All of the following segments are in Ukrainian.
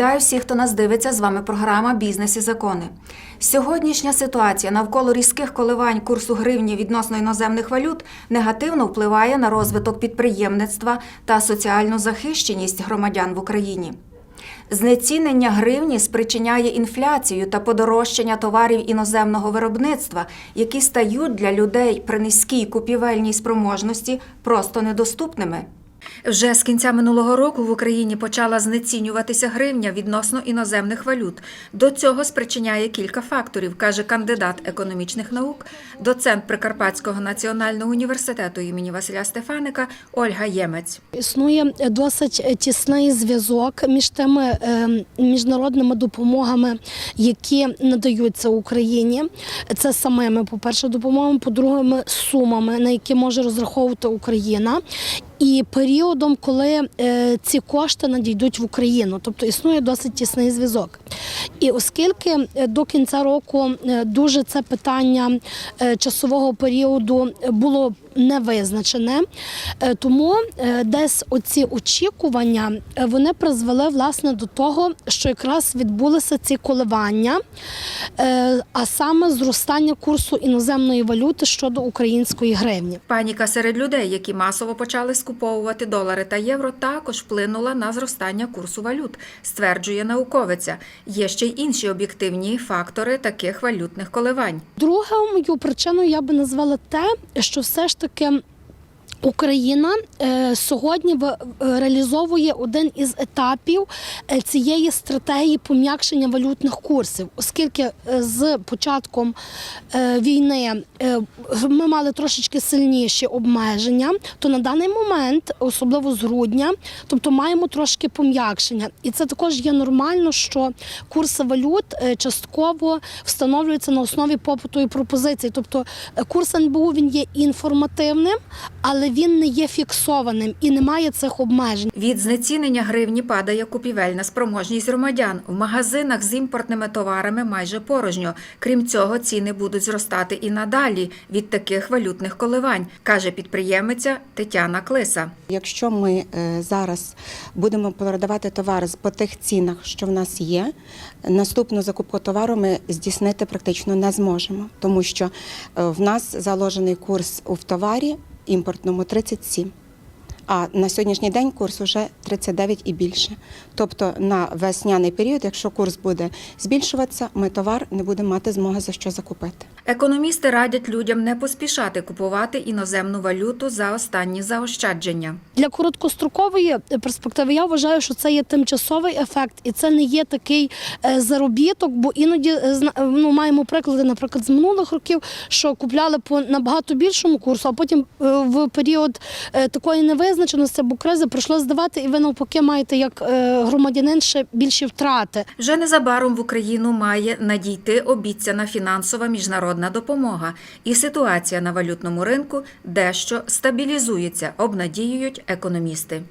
Вітаю всіх, хто нас дивиться. З вами програма Бізнес і закони. Сьогоднішня ситуація навколо різких коливань курсу гривні відносно іноземних валют негативно впливає на розвиток підприємництва та соціальну захищеність громадян в Україні. Знецінення гривні спричиняє інфляцію та подорожчання товарів іноземного виробництва, які стають для людей при низькій купівельній спроможності просто недоступними. Вже з кінця минулого року в Україні почала знецінюватися гривня відносно іноземних валют. До цього спричиняє кілька факторів, каже кандидат економічних наук, доцент Прикарпатського національного університету імені Василя Стефаника Ольга Ємець. Існує досить тісний зв'язок між тими е, міжнародними допомогами, які надаються Україні. Це самими, по-перше, допомогами, по-друге, сумами, на які може розраховувати Україна. І періодом, коли е, ці кошти надійдуть в Україну, тобто існує досить тісний зв'язок. І оскільки е, до кінця року е, дуже це питання часового періоду було не визначене, е, тому е, десь оці очікування е, вони призвели власне до того, що якраз відбулися ці коливання, а саме зростання курсу іноземної валюти щодо української гривні. Паніка серед людей, які масово почали скуповувати долари та євро, також вплинула на зростання курсу валют, стверджує науковиця. Є ще й інші об'єктивні фактори таких валютних коливань. Другою причиною я би назвала те, що все ж stukje Україна е, сьогодні е, реалізовує один із етапів е, цієї стратегії пом'якшення валютних курсів, оскільки з початком війни ми мали трошечки сильніші обмеження, то на даний момент, особливо з грудня, тобто маємо трошки пом'якшення. І це також є нормально, що курси валют частково встановлюються на основі попиту і пропозиції. Тобто курс НБУ він є інформативним, але він не є фіксованим і немає цих обмежень. Від знецінення гривні падає купівельна спроможність громадян. В магазинах з імпортними товарами майже порожньо. Крім цього, ціни будуть зростати і надалі від таких валютних коливань, каже підприємиця Тетяна Клиса. Якщо ми е, зараз будемо продавати товар з- по тих цінах, що в нас є, наступну закупку товару ми здійснити практично не зможемо, тому що е, в нас заложений курс у в товарі імпортному 37. А на сьогоднішній день курс уже 39 і більше. Тобто на весняний період, якщо курс буде збільшуватися, ми товар не будемо мати змоги за що закупити. Економісти радять людям не поспішати купувати іноземну валюту за останні заощадження. Для короткострокової перспективи я вважаю, що це є тимчасовий ефект, і це не є такий е, заробіток, бо іноді е, ну, маємо приклади, наприклад, з минулих років, що купляли по набагато більшому курсу, а потім е, в період такої невизначеності або кризи прийшло здавати, і ви навпаки маєте як е, громадянин ще більші втрати. Вже незабаром в Україну має надійти обіцяна фінансова міжнародна допомога, і ситуація на валютному ринку дещо стабілізується, обнадіюють економісти.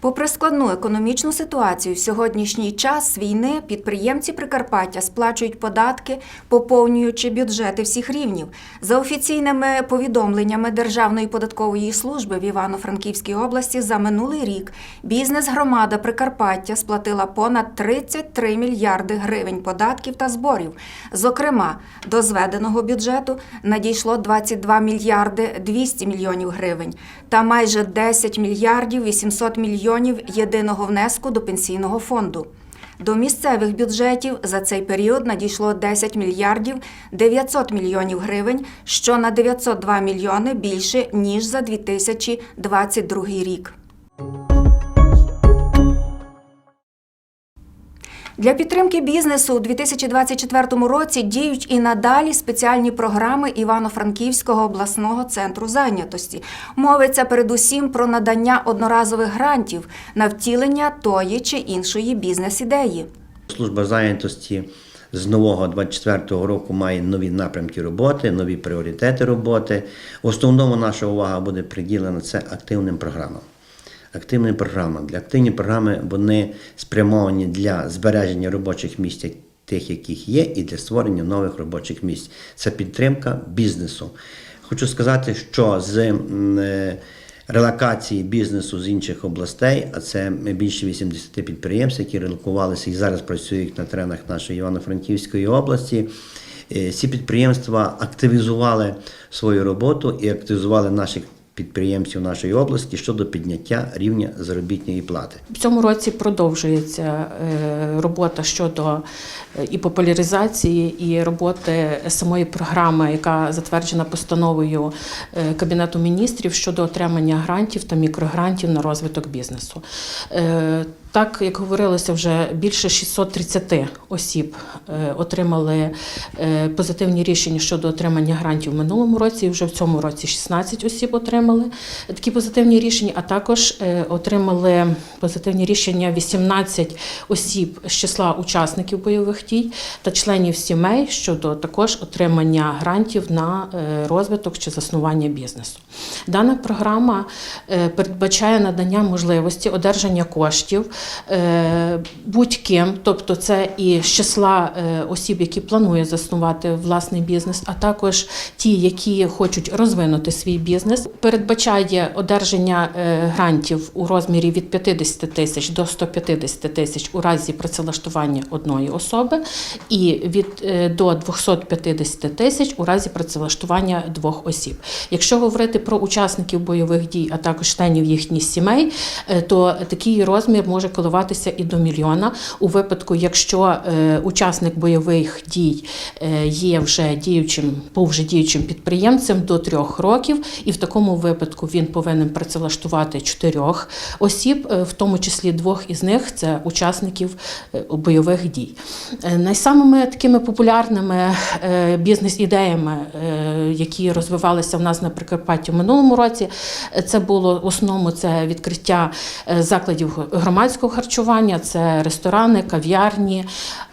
Попри складну економічну ситуацію, в сьогоднішній час війни підприємці Прикарпаття сплачують податки, поповнюючи бюджети всіх рівнів. За офіційними повідомленнями Державної податкової служби в Івано-Франківській області за минулий рік бізнес-громада Прикарпаття сплатила понад 33 мільярди гривень податків та зборів. Зокрема, до зведеного бюджету надійшло 22 мільярди 200 мільйонів гривень та майже 10 мільярдів 800 мільйонів єдиного внеску до пенсійного фонду. До місцевих бюджетів за цей період надійшло 10 мільярдів 900 мільйонів гривень, що на 902 мільйони більше ніж за 2022 рік. Для підтримки бізнесу у 2024 році діють і надалі спеціальні програми Івано-Франківського обласного центру зайнятості. Мовиться передусім про надання одноразових грантів на втілення тої чи іншої бізнес-ідеї. Служба зайнятості з нового 24-го року має нові напрямки роботи, нові пріоритети роботи. В основному наша увага буде приділена це активним програмам. Активні програми. Для активні програми вони спрямовані для збереження робочих місць тих, яких є, і для створення нових робочих місць. Це підтримка бізнесу. Хочу сказати, що з е, релокації бізнесу з інших областей, а це більше 80 підприємств, які релокувалися і зараз працюють на теренах нашої Івано-Франківської області. Е, Ці підприємства активізували свою роботу і активізували наших підприємців нашої області щодо підняття рівня заробітної плати. В цьому році продовжується е, робота щодо е, і популяризації, і роботи самої програми, яка затверджена постановою е, Кабінету міністрів щодо отримання грантів та мікрогрантів на розвиток бізнесу. Так, як говорилося, вже більше 630 осіб е, отримали е, позитивні рішення щодо отримання грантів в минулому році. І вже в цьому році 16 осіб отримали такі позитивні рішення, а також е, отримали позитивні рішення 18 осіб з числа учасників бойових дій та членів сімей щодо також отримання грантів на розвиток чи заснування бізнесу. Дана програма передбачає надання можливості одержання коштів будь-ким, тобто це і з числа е, осіб, які планують заснувати власний бізнес, а також ті, які хочуть розвинути свій бізнес. Передбачає одержання е, грантів у розмірі від 50 тисяч до 150 тисяч у разі працевлаштування одної особи, і від е, до 250 тисяч у разі працевлаштування двох осіб. Якщо говорити про учасників бойових дій, а також членів їхніх сімей, е, то такий розмір може коливатися і до мільйона у випадку, якщо е, учасник бойових дій е, є вже діючим, був вже діючим підприємцем до трьох років, і в такому випадку він повинен працевлаштувати чотирьох осіб, е, в тому числі двох із них це учасників бойових дій. Найсамими такими популярними бізнес-ідеями, які розвивалися в нас на Прикарпатті в минулому році, це було в основному це відкриття закладів громадського харчування, це ресторани, кав'ярні.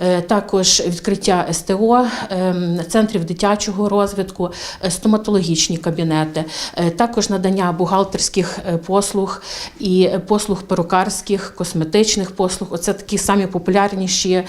Е, Також відкриття СТО, ем, центрів дитячого розвитку, е, стоматологічні кабінети, е, також надання бухгалтерських послуг і послуг перукарських, косметичних послуг. Оце такі самі популярніші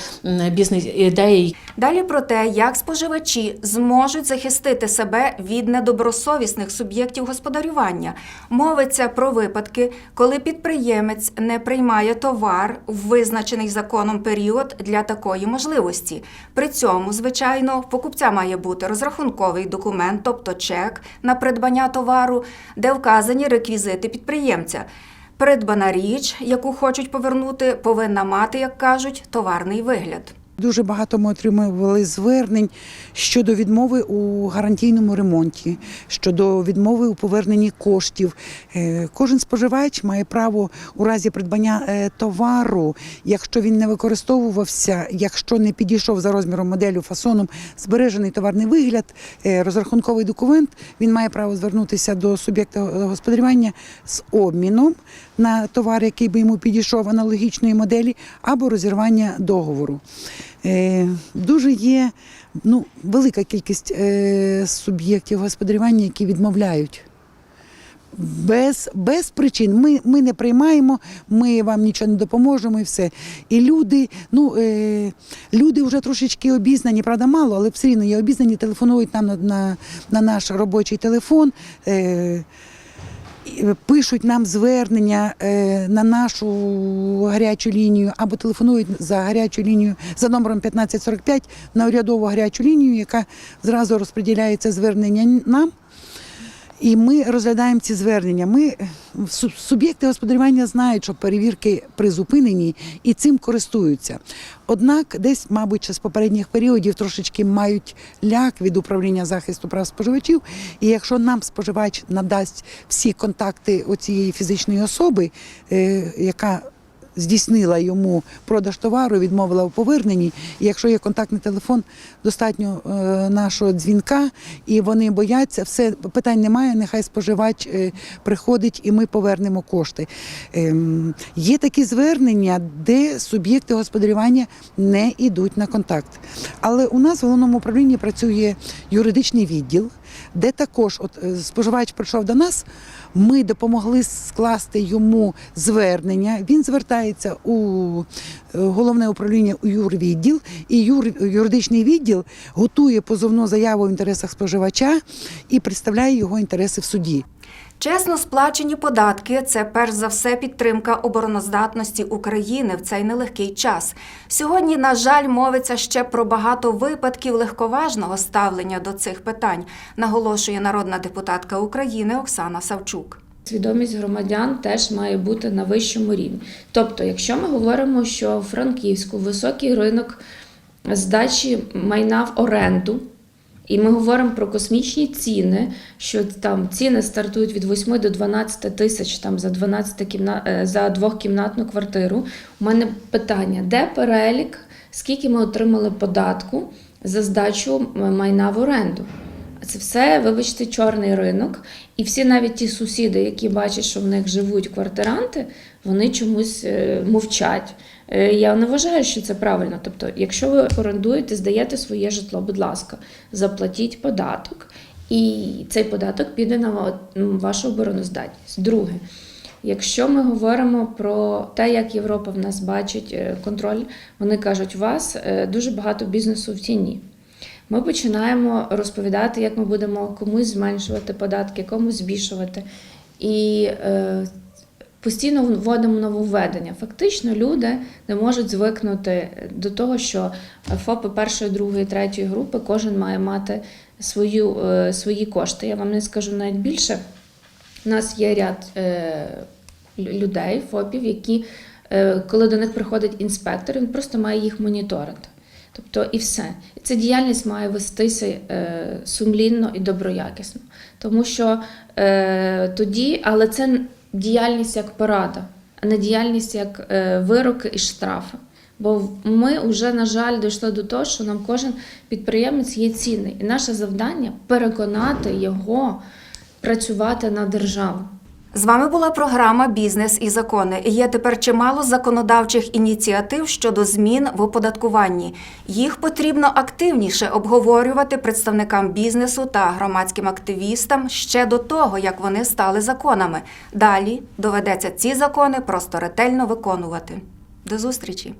бізнес-ідеї, Далі про те, як споживачі зможуть захистити себе від недобросовісних суб'єктів господарювання. Мовиться про випадки, коли підприємець не приймає товар в визначений законом період для такої можливості. При цьому, звичайно, в покупця має бути розрахунковий документ, тобто чек на придбання товару, де вказані реквізити підприємця. Придбана річ, яку хочуть повернути, повинна мати, як кажуть, товарний вигляд. Дуже багато ми отримували звернень щодо відмови у гарантійному ремонті, щодо відмови у поверненні коштів. Е, Кожен споживач має право у разі придбання е, товару, якщо він не використовувався, якщо не підійшов за розміром моделлю, фасоном, збережений товарний вигляд, е, розрахунковий документ, він має право звернутися до суб'єкта господарювання з обміном на товар, який би йому підійшов аналогічної моделі, або розірвання договору. Е, Дуже є ну, велика кількість е, суб'єктів господарювання, які відмовляють. Без, без причин. Ми, ми не приймаємо, ми вам нічого не допоможемо і все. І люди, ну, е, люди вже трошечки обізнані, правда, мало, але все рівно є обізнані, телефонують нам на, на, на наш робочий телефон. Е, пишуть нам звернення е, на нашу гарячу лінію або телефонують за гарячу лінію за номером 1545 на урядову гарячу лінію, яка зразу розподіляється звернення нам. І ми розглядаємо ці звернення. Ми е, суб'єкти господарювання знають, що перевірки призупинені і цим користуються. Однак, десь, мабуть, з попередніх періодів трошечки мають ляк від управління захисту прав споживачів. І якщо нам споживач надасть всі контакти цієї фізичної особи, е, яка здійснила йому продаж товару, відмовила у поверненні. І якщо є контактний телефон, достатньо е, нашого дзвінка, і вони бояться, все питань немає. Нехай споживач е, приходить, і ми повернемо кошти. Ем, є такі звернення, де суб'єкти господарювання не йдуть на контакт. Але у нас в головному управлінні працює юридичний відділ, де також от е, споживач прийшов до нас. Ми допомогли скласти йому звернення. Він звертається у е, головне управління у юрвідділ, і юр, юридичний відділ готує позовну заяву в інтересах споживача і представляє його інтереси в суді. Чесно сплачені податки це перш за все підтримка обороноздатності України в цей нелегкий час. Сьогодні, на жаль, мовиться ще про багато випадків легковажного ставлення до цих питань, наголошує народна депутатка України Оксана Савчук. Свідомість громадян теж має бути на вищому рівні. Тобто, якщо ми говоримо, що в Франківську високий ринок здачі майна в оренду, і ми говоримо про космічні ціни, що там ціни стартують від 8 до 12 тисяч там за 12 кімна... е, за двохкімнатну квартиру. У мене питання: де перелік, скільки ми отримали податку за здачу майна в оренду? Це все, вибачте, чорний ринок. І всі навіть ті сусіди, які бачать, що в них живуть квартиранти, вони чомусь е, мовчать. Е, Я не вважаю, що це правильно. Тобто, якщо ви орендуєте, здаєте своє житло, будь ласка, заплатіть податок, і цей податок піде на вашу обороноздатність. Друге, Якщо ми говоримо про те, як Європа в нас бачить е, контроль, вони кажуть, у вас дуже багато бізнесу в тіні. Ми починаємо розповідати, як ми будемо комусь зменшувати податки, комусь збільшувати. І е, постійно вводимо нововведення. Фактично, люди не можуть звикнути до того, що ФОПи першої, другої, третьої групи кожен має мати свою, е, свої кошти. Я вам не скажу навіть більше. У нас є ряд е, людей, ФОПів, які, е, коли до них приходить інспектор, він просто має їх моніторити. Тобто і все. Ця діяльність має вестися е, сумлінно і доброякісно. Тому що е, тоді, але це діяльність як порада, а не діяльність як е, вироки і штрафи. Бо ми вже, на жаль, дійшли до того, що нам кожен підприємець є цінний. І наше завдання переконати його працювати на державу. З вами була програма Бізнес і закони. Є тепер чимало законодавчих ініціатив щодо змін в оподаткуванні. Їх потрібно активніше обговорювати представникам бізнесу та громадським активістам ще до того, як вони стали законами. Далі доведеться ці закони просто ретельно виконувати. До зустрічі!